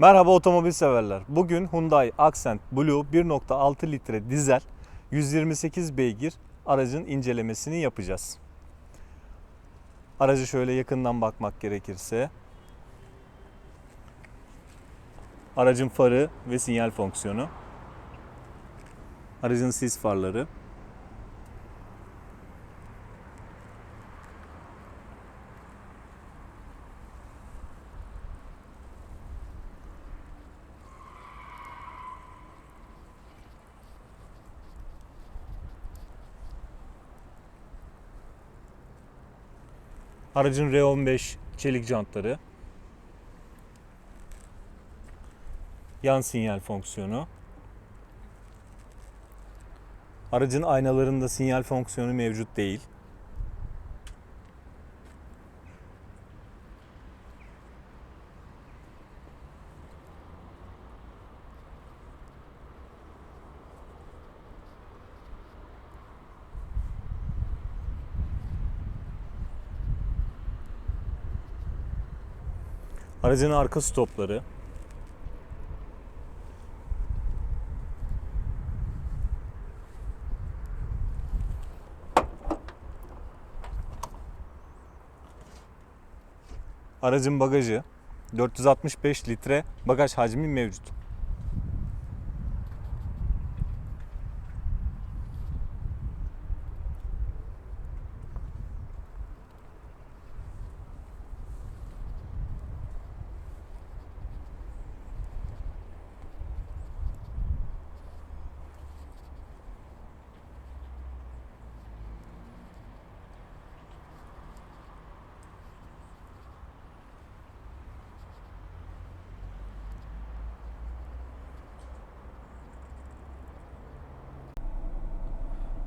Merhaba otomobil severler. Bugün Hyundai Accent Blue 1.6 litre dizel 128 beygir aracın incelemesini yapacağız. Aracı şöyle yakından bakmak gerekirse aracın farı ve sinyal fonksiyonu, aracın sis farları, aracın R15 çelik jantları, yan sinyal fonksiyonu, aracın aynalarında sinyal fonksiyonu mevcut değil. Aracın arka stopları, Aracın bagajı 465 litre bagaj hacmi mevcut.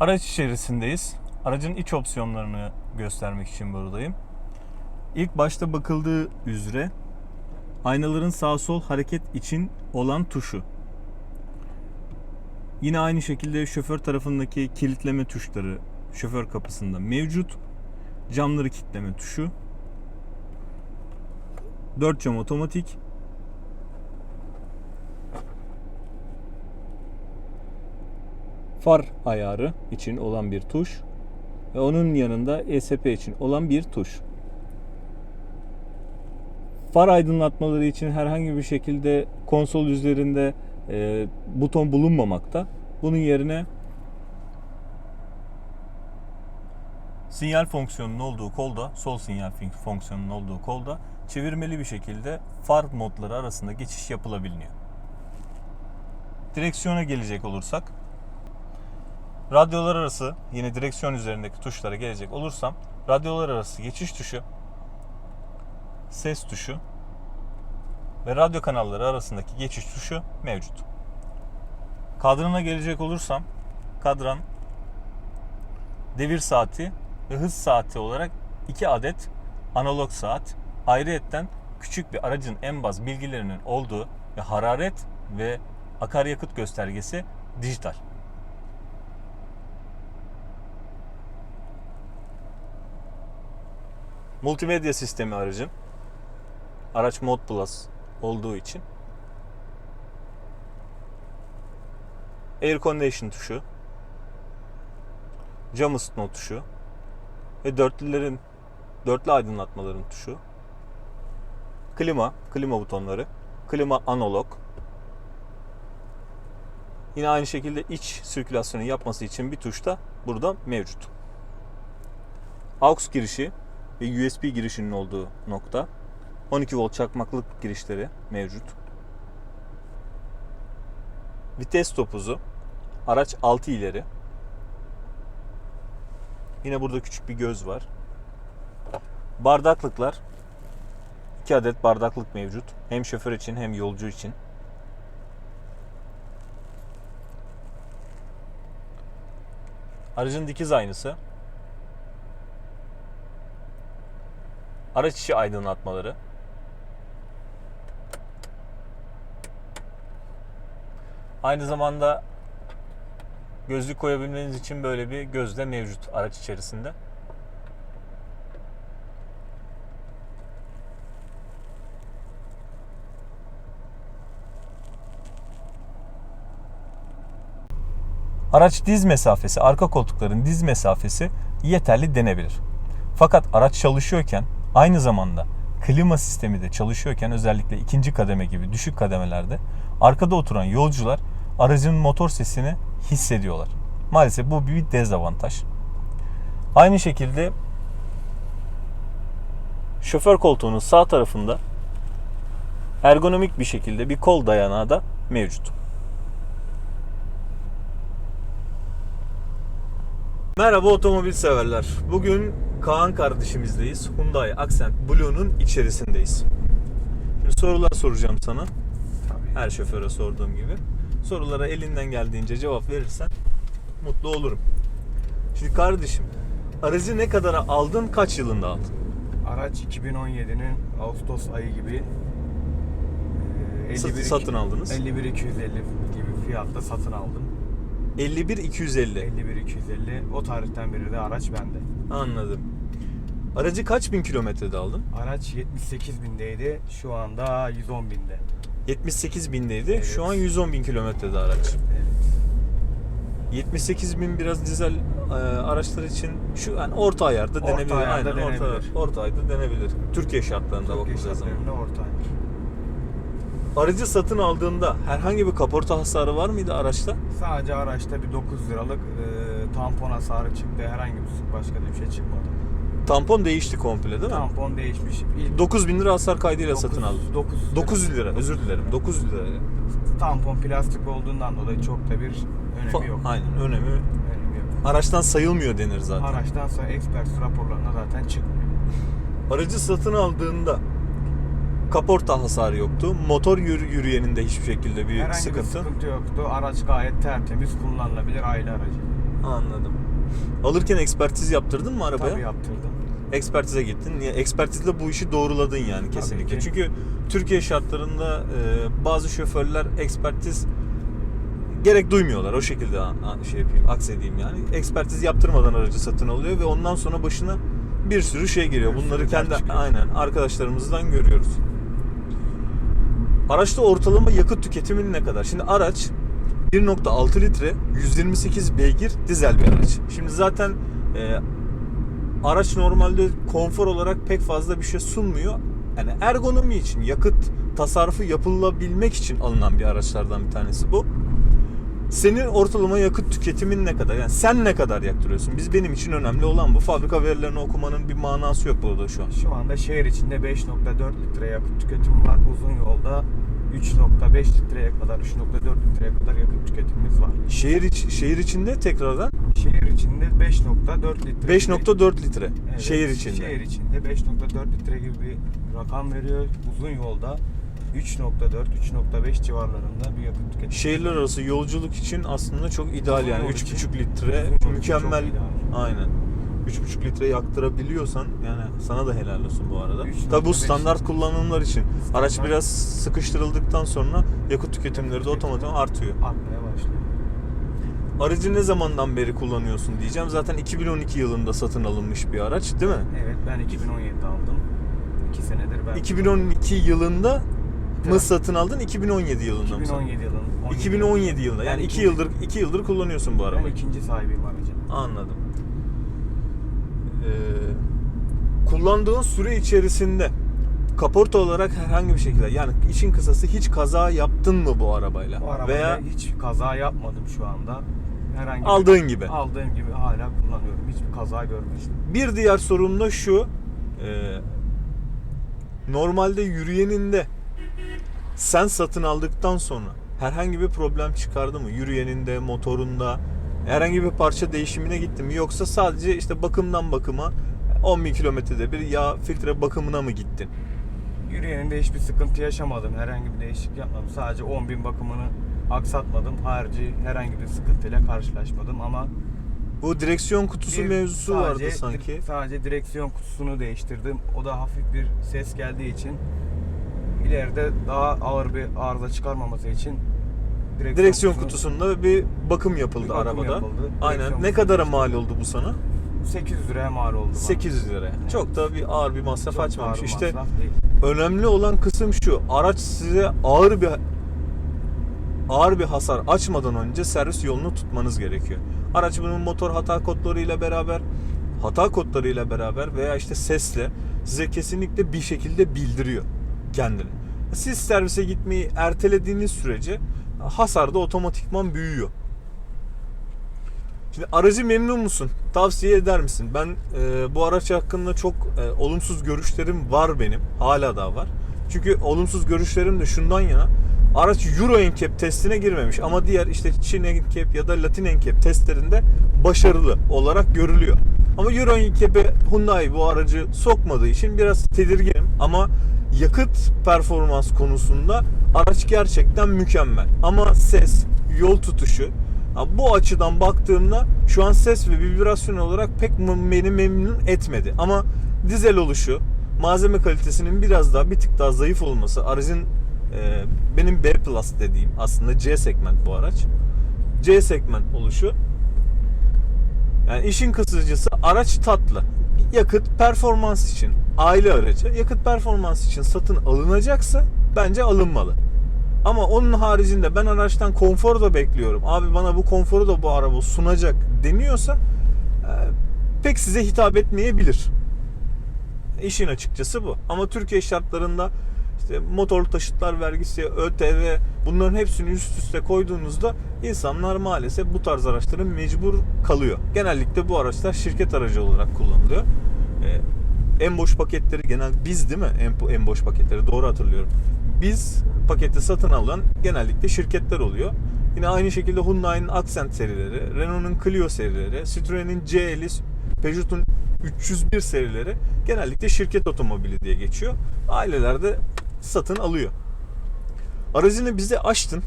Araç içerisindeyiz. Aracın iç opsiyonlarını göstermek için buradayım. İlk başta bakıldığı üzere aynaların sağ sol hareket için olan tuşu. Yine aynı şekilde şoför tarafındaki kilitleme tuşları şoför kapısında mevcut. Camları kilitleme tuşu. 4 cam otomatik. Far ayarı için olan bir tuş ve onun yanında ESP için olan bir tuş. Far aydınlatmaları için herhangi bir şekilde konsol üzerinde e, buton bulunmamakta. Bunun yerine sinyal fonksiyonunun olduğu kolda, sol sinyal fonksiyonunun olduğu kolda çevirmeli bir şekilde far modları arasında geçiş yapılabiliyor. Direksiyona gelecek olursak Radyolar arası yine direksiyon üzerindeki tuşlara gelecek olursam radyolar arası geçiş tuşu, ses tuşu ve radyo kanalları arasındaki geçiş tuşu mevcut. Kadrana gelecek olursam kadran devir saati ve hız saati olarak iki adet analog saat ayrıyetten küçük bir aracın en baz bilgilerinin olduğu ve hararet ve akaryakıt göstergesi dijital. Multimedya sistemi aracın. Araç Mod Plus olduğu için. Air Condition tuşu. Cam ısıtma tuşu. Ve dörtlülerin, dörtlü aydınlatmaların tuşu. Klima, klima butonları. Klima analog. Yine aynı şekilde iç sirkülasyonu yapması için bir tuş da burada mevcut. AUX girişi ve USB girişinin olduğu nokta. 12 volt çakmaklık girişleri mevcut. Vites topuzu. Araç 6 ileri. Yine burada küçük bir göz var. Bardaklıklar. 2 adet bardaklık mevcut. Hem şoför için hem yolcu için. Aracın dikiz aynısı. araç içi aydınlatmaları. Aynı zamanda gözlük koyabilmeniz için böyle bir gözle mevcut araç içerisinde. Araç diz mesafesi, arka koltukların diz mesafesi yeterli denebilir. Fakat araç çalışıyorken aynı zamanda klima sistemi de çalışıyorken özellikle ikinci kademe gibi düşük kademelerde arkada oturan yolcular aracın motor sesini hissediyorlar. Maalesef bu bir dezavantaj. Aynı şekilde şoför koltuğunun sağ tarafında ergonomik bir şekilde bir kol dayanağı da mevcut. Merhaba otomobil severler. Bugün Kaan kardeşimizdeyiz. Hyundai Accent Blue'nun içerisindeyiz. Şimdi sorular soracağım sana. Tabii. Her şoföre sorduğum gibi. Sorulara elinden geldiğince cevap verirsen mutlu olurum. Şimdi kardeşim, aracı ne kadara aldın, kaç yılında aldın? Araç 2017'nin Ağustos ayı gibi e, Sat- 51 satın aldınız. 51 250 gibi fiyatta satın aldım. 51 250. 51 250 o tarihten beri de araç bende. Anladım. Aracı kaç bin kilometrede aldın? Araç 78 bindeydi. Şu anda 110 binde. 78 bindeydi. Evet. Şu an 110 bin kilometrede araç. Evet. 78 bin biraz dizel e, araçlar için şu yani orta ayarda Orta denebilir. ayarda Aynen orta, denebilir. orta ayarda denebilir. Türkiye şartlarında Türkiye bakıldığı zaman. şartlarında orta ayar. Aracı satın aldığında herhangi bir kaporta hasarı var mıydı araçta? Sadece araçta bir 9 liralık e, tampon hasarı çıktı. Herhangi bir başka bir şey çıkmadı. Tampon değişti komple değil mi? Tampon değişmiş. İlk 9000 lira hasar kaydıyla dokuz- satın aldın. 9 900 lira özür dilerim 900 lira. Tampon plastik olduğundan dolayı çok da bir önemi yok. Aynen önemi Önemi yok. araçtan sayılmıyor denir zaten. Araçtan sonra expert raporlarına zaten çıkmıyor. Aracı satın aldığında kaporta hasarı yoktu. Motor yürü, yürüyeninde hiçbir şekilde bir Herhangi bir sıkıntı. sıkıntı yoktu. Araç gayet tertemiz kullanılabilir aile aracı. Anladım. Alırken ekspertiz yaptırdın mı arabaya? Tabii yaptırdım. Ekspertize gittin. Niye? Ekspertizle bu işi doğruladın yani kesinlikle. Çünkü Türkiye şartlarında e, bazı şoförler ekspertiz gerek duymuyorlar. O şekilde şey yapayım, aksedeyim yani. Ekspertiz yaptırmadan aracı satın alıyor ve ondan sonra başına bir sürü şey geliyor. Bir Bunları kendi çıkıyor. aynen arkadaşlarımızdan görüyoruz. Araçta ortalama yakıt tüketimin ne kadar? Şimdi araç 1.6 litre 128 beygir dizel bir araç. Şimdi zaten e, araç normalde konfor olarak pek fazla bir şey sunmuyor. Yani ergonomi için, yakıt tasarrufu yapılabilmek için alınan bir araçlardan bir tanesi bu. Senin ortalama yakıt tüketimin ne kadar? Yani sen ne kadar yaktırıyorsun? Biz benim için önemli olan bu. Fabrika verilerini okumanın bir manası yok burada şu an. Şu anda şehir içinde 5.4 litre yakıt tüketimi var. Uzun yolda 3.5 litreye kadar, 3.4 litreye kadar yakıt tüketimimiz var. Şehir iç, şehir içinde tekrardan Şehir içinde 5.4 litre. 5.4 litre. Evet, şehir içinde. Şehir içinde 5.4 litre gibi bir rakam veriyor. Uzun yolda 3.4 3.5 civarlarında bir yakıt tüketimi. Şehirler arası yolculuk için aslında çok ideal Uzun yani yol 3,5 için- litre mükemmel. Aynen. 3,5 litre yaktırabiliyorsan yani sana da helal olsun bu arada. 3.5 Tabi bu standart kullanımlar için. Araç biraz sıkıştırıldıktan sonra yakıt tüketimleri de otomatik artıyor. Artmaya başlıyor. Aracı ne zamandan beri kullanıyorsun diyeceğim. Zaten 2012 yılında satın alınmış bir araç değil mi? Evet ben 2017'de aldım. 2 senedir ben. 2012 yılında mı satın aldın? 2017 yılında mı? 2017 yılın. 17 2017 yılında. Yani Ben 2 ikinci- yıldır 2 yıldır kullanıyorsun bu Ben arabayı. ikinci sahibiyim aracın. Anladım. Ee, kullandığın süre içerisinde kaporta olarak herhangi bir şekilde yani için kısası hiç kaza yaptın mı bu arabayla? Bu arabayla Veya hiç kaza yapmadım şu anda. Herhangi bir- Aldığın gibi. Aldığım gibi hala kullanıyorum. Hiçbir kaza görmedim. bir diğer sorum da şu. ee, normalde yürüyeninde sen satın aldıktan sonra herhangi bir problem çıkardı mı? Yürüyeninde, motorunda herhangi bir parça değişimine gitti mi? Yoksa sadece işte bakımdan bakıma 10 bin kilometrede bir yağ filtre bakımına mı gittin? Yürüyeninde hiçbir sıkıntı yaşamadım. Herhangi bir değişiklik yapmadım. Sadece 10 bin bakımını aksatmadım. Harici herhangi bir sıkıntıyla karşılaşmadım ama Bu direksiyon kutusu bir- mevzusu sadece vardı sanki. di- Sadece direksiyon kutusunu değiştirdim. O da hafif bir ses geldiği için ileride daha ağır bir arıza çıkarmaması için Direksiyon kutusunu- kutusunda bir bakım yapıldı Bir bakım arabada. yapıldı. Aynen. Direksiyon Ne kadara mal oldu bu sana? 800 liraya mal oldu. bana. 800 lira. Çok da bir ağır bir masraf Çok açmamış. İşte masraf değil. önemli olan kısım şu. Araç size ağır bir ağır bir hasar açmadan önce servis yolunu tutmanız gerekiyor. Araç bunun motor hata kodlarıyla beraber hata kodlarıyla beraber veya işte sesle size kesinlikle bir şekilde bildiriyor kendini. Siz servise gitmeyi ertelediğiniz sürece hasar da otomatikman büyüyor. Şimdi aracı memnun musun? Tavsiye eder misin? Ben e, bu araç hakkında çok e, olumsuz görüşlerim var benim. Hala da var. Çünkü olumsuz görüşlerim de şundan yana. Araç Euro NCAP testine girmemiş ama diğer işte Çin NCAP ya da Latin NCAP testlerinde başarılı olarak görülüyor. Ama Euro NCAP'e Hyundai bu aracı sokmadığı için biraz tedirginim ama yakıt performans konusunda araç gerçekten mükemmel. Ama ses, yol tutuşu, bu açıdan baktığımda şu an ses ve vibrasyon olarak pek beni memnun etmedi. Ama dizel oluşu, malzeme kalitesinin biraz daha bir tık daha zayıf olması, aracın e, benim B plus dediğim aslında C segment bu araç. C segment oluşu. Yani işin kısacası araç tatlı. Yakıt performans için aile aracı yakıt performans için satın alınacaksa bence alınmalı. Ama onun haricinde ben araçtan konfor da bekliyorum. Abi bana bu konforu da bu araba sunacak deniyorsa e, pek size hitap etmeyebilir. İşin açıkçası bu. Ama Türkiye şartlarında işte motorlu taşıtlar vergisi, ÖTV bunların hepsini üst üste koyduğunuzda insanlar maalesef bu tarz araçların mecbur kalıyor. Genellikle bu araçlar şirket aracı olarak kullanılıyor. Ee, en boş paketleri genel biz değil mi? En, en boş paketleri doğru hatırlıyorum. Biz paketi satın alan genellikle şirketler oluyor. Yine aynı şekilde Hyundai'nin Accent serileri, Renault'un Clio serileri, Citroen'in C50, Peugeot'un 301 serileri genellikle şirket otomobili diye geçiyor. Aileler de satın alıyor. Aracını bize açtın.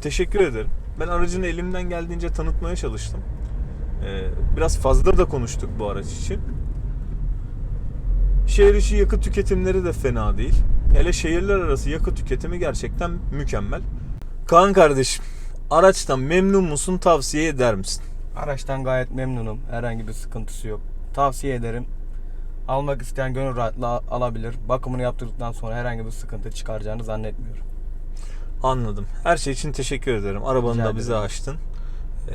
Teşekkür ederim. Ben aracını elimden geldiğince tanıtmaya çalıştım. Ee, biraz fazla da konuştuk bu araç için. Şehir içi yakıt tüketimleri de fena değil. Hele şehirler arası yakıt tüketimi gerçekten mükemmel. Kaan kardeşim, araçtan memnun musun, tavsiye eder misin? Araçtan gayet memnunum. Herhangi bir sıkıntısı yok. Tavsiye ederim. Almak isteyen gönül rahatlığı alabilir. Bakımını yaptırdıktan sonra herhangi bir sıkıntı çıkaracağını zannetmiyorum. Anladım. Her şey için teşekkür ederim. Arabanı Rica da bize ederim. açtın. Ee,